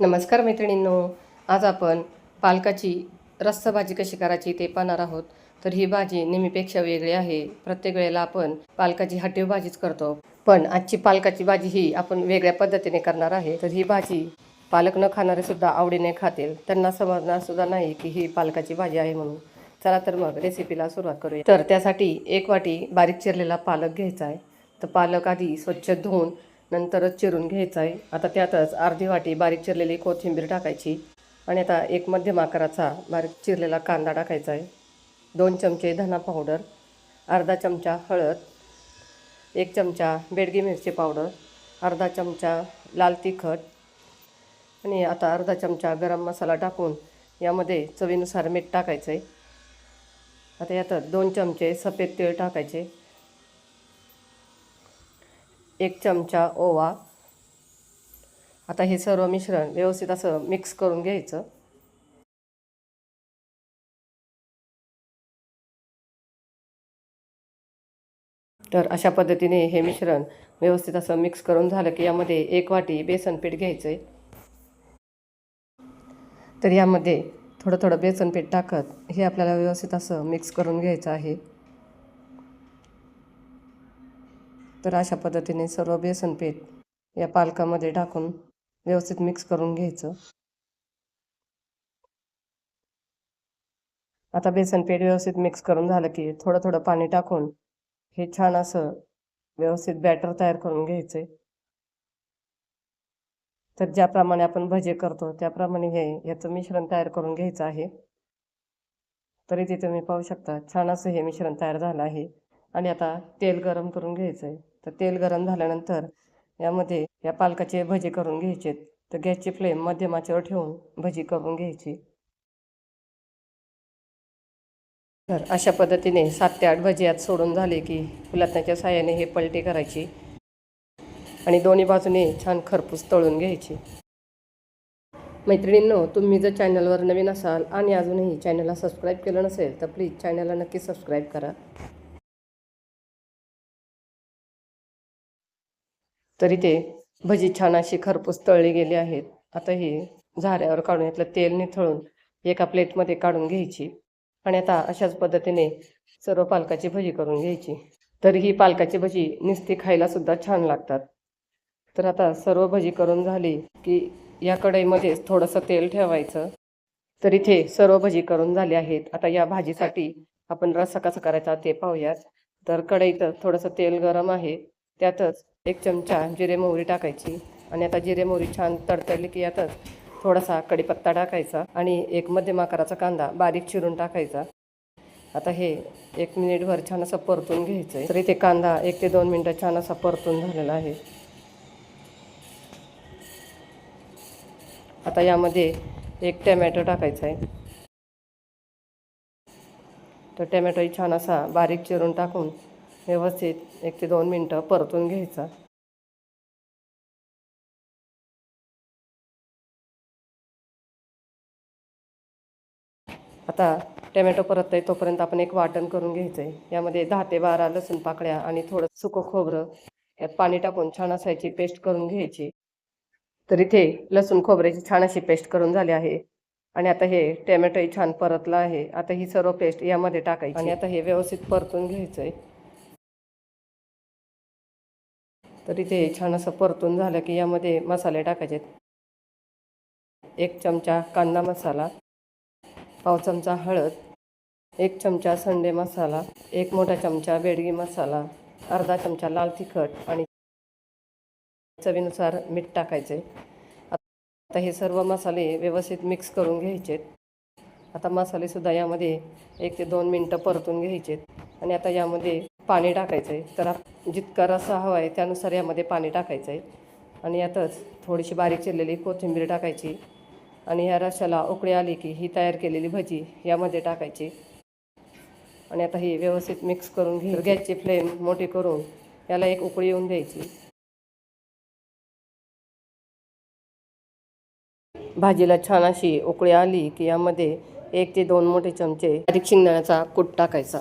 नमस्कार मैत्रिणींनो आज आपण पालकाची रस्सा भाजी कशी करायची ते पाहणार आहोत. तर ही भाजी नेहमीपेक्षा वेगळी आहे. प्रत्येक वेळेला आपण पालकाची हटीव भाजीच करतो. पण आजची पालकाची भाजी ही आपण वेगळ्या पद्धतीने करणार आहे. तर ही भाजी पालक न खाणारे सुद्धा आवडीने खातील. त्यांना समजणार सुद्धा नाही की ही पालकाची भाजी आहे म्हणून. चला तर मग रेसिपीला सुरुवात करूया. तर त्यासाठी एक वाटी बारीक चिरलेला पालक घ्यायचा आहे. तर पालक आधी स्वच्छ धुवून नंतरच चिरून घ्यायचा आहे. आता त्यातच अर्धी वाटी बारीक चिरलेली कोथिंबीर टाकायची आणि आता एक मध्यम आकाराचा बारीक चिरलेला कांदा टाकायचा आहे. दोन चमचे धना पावडर अर्धा चमचा हळद एक चमचा बेडगी मिरची पावडर अर्धा चमचा लाल तिखट आणि आता अर्धा चमचा गरम मसाला टाकून यामध्ये चवीनुसार मीठ टाकायचं आहे. आता यात दोन चमचे सफेद तीळ टाकायचे. एक चमचा ओवा. आता हे सर्व मिश्रण व्यवस्थित असं मिक्स करून घ्यायचं. तर अशा पद्धतीने हे मिश्रण व्यवस्थित असं मिक्स करून झालं की यामध्ये एक वाटी बेसन पीठ घ्यायचं आहे तर यामध्ये थोडं थोडं बेसन पीठ टाकत हे आपल्याला व्यवस्थित असं मिक्स करून घ्यायचं आहे. तर अशा पद्धतीने सर्व बेसन पीठ या पालकामध्ये टाकून व्यवस्थित मिक्स करून घ्यायचं. आता बेसन पीठ व्यवस्थित मिक्स करून झालं की थोडं थोडं पाणी टाकून हे छान असं व्यवस्थित बॅटर तयार करून घ्यायचंय. तर ज्याप्रमाणे आपण भजे करतो त्याप्रमाणे हे याचं मिश्रण तयार करून घ्यायचं आहे. तरी ते तुम्ही पाहू शकता छान असं हे मिश्रण तयार झालं आहे. आणि आता तेल गरम करून घ्यायचं आहे तर तेल गरम झाल्यानंतर यामध्ये या पालकाचे भजी करून घ्यायचे. तर गॅसची फ्लेम मध्यम आचेवर ठेवून भजी करून घ्यायची. तर अशा पद्धतीने सात ते आठ भजी आत सोडून झाले की फुलातण्याच्या साह्याने हे पलटी करायची आणि दोन्ही बाजूने छान खरपूस तळून घ्यायची. मैत्रिणींनो तुम्ही जर चॅनलवर नवीन असाल आणि अजूनही चॅनलला सबस्क्राईब केलं नसेल तर प्लीज चॅनलला नक्की सबस्क्राईब करा. तरी ते भजी छान अशी खरपूस तळली गेली आहेत. आता ही झाऱ्यावर काढून यातलं तेल निथळून एका प्लेटमध्ये काढून घ्यायची. आणि आता अशाच पद्धतीने सर्व पालकाची भजी करून घ्यायची. तर ही पालकाची भजी नुसती खायला सुद्धा छान लागतात. तर आता सर्व भजी करून झाली की या कढईमध्येच थोडंसं तेल ठेवायचं. तर इथे सर्व भजी करून झाली आहेत. आता या भाजीसाठी आपण रस्सा कसा करायचा ते पाहूयात. तर कढईत थोडंसं तेल गरम आहे. त्यातच एक चमचा जिरे मोहरी टाकायची. आणि आता जिरे मोहरी छान तडतडली की यातच थोडासा कढीपत्ता टाकायचा आणि एक मध्यम आकाराचा कांदा बारीक चिरून टाकायचा. आता हे एक मिनिटभर छान असं परतून घ्यायचं आहे तर इथे कांदा एक ते दोन मिनटं छान असा परतून झालेला आहे. आता यामध्ये एक टॅमॅटो टाकायचा आहे तर टॅमॅटोही छान असा बारीक चिरून टाकून व्यवस्थित एक ते दोन मिनटं परतून घ्यायचा. आता टोमॅटो परत आहे तोपर्यंत आपण एक वाटण करून घ्यायचं आहे यामध्ये दहा ते बारा लसूण पाकळ्या आणि थोडं सुकं खोबरं यात पाणी टाकून छान असायची पेस्ट करून घ्यायची. तर इथे लसूण खोबऱ्याची छान अशी पेस्ट करून झाली आहे. आणि आता हे टमॅटोही छान परतलं आहे. आता ही सर्व पेस्ट यामध्ये टाकायची. आणि आता हे व्यवस्थित परतून घ्यायचं आहे तर इथे छान असं परतून झालं की यामध्ये मसाले टाकायचे एक चमचा कांदा मसाला पाव चमचा हळद एक चमचा संडे मसाला एक मोठा चमचा बेडगी मसाला अर्धा चमचा लाल तिखट आणि चवीनुसार मीठ टाकायचे. आता हे सर्व मसाले व्यवस्थित मिक्स करून घ्यायचे आता मसालेसुद्धा यामध्ये एक ते दोन मिनटं परतून घ्यायचे आणि आता यामध्ये पाणी टाकायचं आहे. तर जितका रस्सा हवा आहे त्यानुसार यामध्ये पाणी टाकायचं आहे. आणि यातच थोडीशी बारीक चिरलेली कोथिंबीर टाकायची. आणि ह्या रश्याला उकळी आली की ही तयार केलेली भजी यामध्ये टाकायची. आणि आता ही व्यवस्थित मिक्स करून घे गॅसची फ्लेम मोठी करून याला एक उकळी येऊन द्यायची. भाजीला छान अशी उकळी आली की यामध्ये एक ते दोन मोठे चमचे बारीक शेंगदाण्याचा कूट टाकायचा.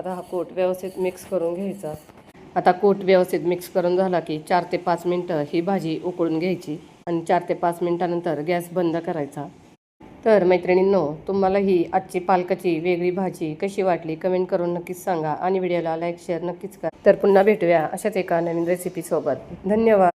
आता हा कोट व्यवस्थित मिक्स करून घ्यायचा. आता कोट व्यवस्थित मिक्स करून झाला की चार ते पाच मिनटं ही भाजी उकळून घ्यायची आणि चार ते पाच मिनटानंतर गॅस बंद करायचा. तर मैत्रिणींनो तुम्हाला ही आजची पालकाची वेगळी भाजी कशी वाटली कमेंट करून नक्कीच सांगा आणि व्हिडिओला लाईक शेअर नक्कीच करा. तर पुन्हा भेटूया अशाच एका नवीन रेसिपीसोबत धन्यवाद.